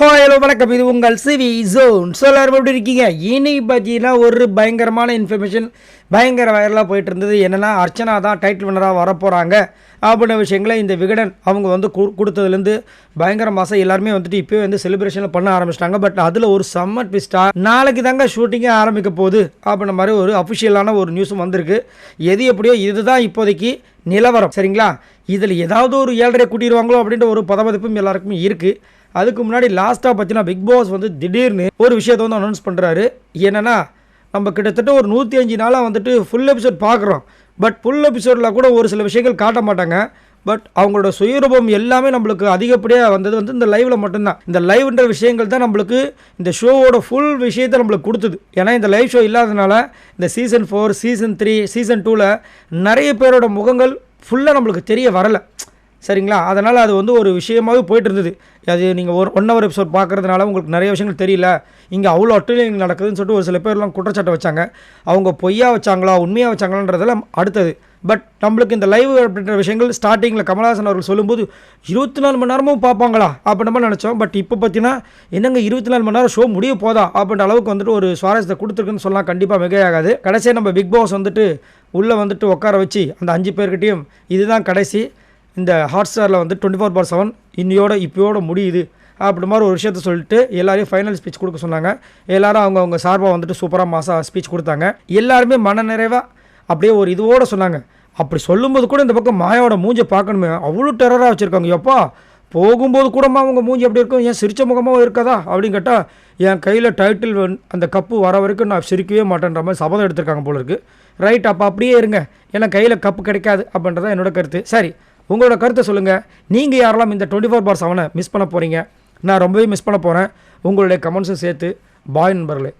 Hi hello வணக்கம். இது உங்கள் சிவி ஜோன். ஸோ எல்லாரும் எப்படி இருக்கீங்க? இனி பார்த்தீங்கன்னா ஒரு பயங்கரமான இன்ஃபர்மேஷன் பயங்கர வைரலாக போயிட்டு இருந்தது என்னென்னா அர்ச்சனா தான் டைட்டில் வினராக வரப்போகிறாங்க அப்படின்ற விஷயங்களை இந்த விகடன் அவங்க வந்து கு கொடுத்ததுலேருந்து பயங்கர மாதம் எல்லாருமே வந்துட்டு இப்போயே வந்து செலிப்ரேஷனில் பண்ண ஆரம்பிச்சிட்டாங்க. பட் அதில் ஒரு சம்மர் ட்விஸ்ட்டாக நாளைக்கு தாங்க ஷூட்டிங்கே ஆரம்பிக்க போகுது. அப்படின்ற மாதிரி ஒரு அஃபிஷியலான ஒரு நியூஸும் வந்திருக்கு. எது எப்படியோ இதுதான் இப்போதைக்கு நிலவரம். சரிங்களா? இதில் ஏதாவது ஒரு ஏழரை கூட்டிடுவாங்களோ அப்படின்ற ஒரு பதபதிப்பும் எல்லாருக்குமே இருக்குது அதுக்கு முன்னாடி லாஸ்ட்டாக பார்த்தீங்கன்னா பிக் பாஸ் வந்து திடீர்னு ஒரு விஷயத்தை வந்து அனௌன்ஸ் பண்ணுறாரு என்னென்னா நம்ம கிட்டத்தட்ட ஒரு நூற்றி அஞ்சு நாளாக வந்துட்டு ஃபுல் எபிசோட் பார்க்குறோம் பட் ஃபுல் எபிசோடில் கூட ஒரு சில விஷயங்கள் காட்ட மாட்டாங்க. பட் அவங்களோட சுயரூபம் எல்லாமே நம்மளுக்கு அதிகப்படியாக வந்தது வந்து இந்த லைவில் மட்டும்தான். இந்த லைவ்ன்ற விஷயங்கள் தான் நம்மளுக்கு இந்த ஷோவோட ஃபுல் விஷயத்தை நம்மளுக்கு கொடுத்தது. ஏன்னா இந்த லைவ் ஷோ இல்லாதனால இந்த season four season three season டூவில் நிறைய பேரோட முகங்கள் ஃபுல்லாக நம்மளுக்கு தெரிய வரலை. சரிங்களா? அதனால் அது வந்து ஒரு விஷயமாகவே போயிட்டு இருந்தது அது நீங்கள் ஒரு ஒன் ஹவர் எபிசோட் பார்க்குறதுனால உங்களுக்கு நிறைய விஷயங்கள் தெரியல. இங்கே அவ்வளோ அட்டுலிங் நடக்குதுன்னு சொல்லிட்டு ஒரு சில பேர்லாம் குற்றச்சாட்டை வச்சாங்க. அவங்க பொய்யா வச்சாங்களா உண்மையாக வச்சாங்களான்றதெல்லாம் அடுத்தது. பட் நம்மளுக்கு இந்த லைவ் அப்படின்ற விஷயங்கள் ஸ்டார்டிங்கில் கமலஹாசன் அவர்கள் சொல்லும்போது இருபத்தி நாலு மணி நேரமும் பார்ப்பாங்களா அப்படின்ற மாதிரி நினச்சோம். பட் இப்போ பார்த்தீங்கன்னா என்னங்க இருபத்தி நாலு மணி நேரம் ஷோ முடிய போதா அப்படின்ற அளவுக்கு வந்துட்டு ஒரு சுவாரஸ்யத்தை கொடுத்துருக்குன்னு சொல்லலாம் கண்டிப்பாக மிகையாகாது கடைசியாக நம்ம பிக் பாஸ் வந்துட்டு உள்ளே வந்துட்டு உட்கார வச்சு அந்த அஞ்சு பேர்கிட்டையும் இதுதான் கடைசி. இந்த ஹாட் ஸ்டாரில் வந்து டுவெண்ட்டி ஃபோர் பார் செவன் இன்னையோட இப்போயோட முடியுது அப்படி மாதிரி ஒரு விஷயத்த சொல்லிட்டு எல்லாரையும் ஃபைனல் ஸ்பீச் கொடுக்க சொன்னாங்க. எல்லாரும் அவங்க அவங்க சார்பாக வந்துட்டு சூப்பராக மாசா ஸ்பீச் கொடுத்தாங்க. எல்லாருமே மன நிறைவாக அப்படியே ஒரு இதுவோட சொன்னாங்க. அப்படி சொல்லும்போது கூட இந்த பக்கம் மாயாவோட மூஞ்சை பார்க்கணுமே. அவ்வளோ டெரராக வச்சுருக்காங்க. எப்பா போகும்போது கூடமா அவங்க மூஞ்சி எப்படி இருக்கும்? ஏன் சிரிச்ச முகமாக இருக்காதா? அப்படின்னு கேட்டால் என் கையில் டைட்டில் அந்த கப்பு வர வரைக்கும் நான் சிரிக்கவே மாட்டேன்ற மாதிரி சபதம் எடுத்திருக்காங்க போல இருக்குது ரைட் அப்போ அப்படியே இருங்க. ஏன்னா கையில் கப்பு கிடைக்காது அப்படின்றதான் என்னோட கருத்து. சரி உங்களோட கருத்தை சொல்லுங்கள் நீங்கள் யாரெல்லாம் இந்த டுவெண்ட்டி ஃபோர் பார் செவனை மிஸ் பண்ண போகிறீங்க நான் ரொம்பவே மிஸ் பண்ண போகிறேன் உங்களுடைய கமெண்ட்ஸும் சேர்த்து பாய் நண்பர்களே.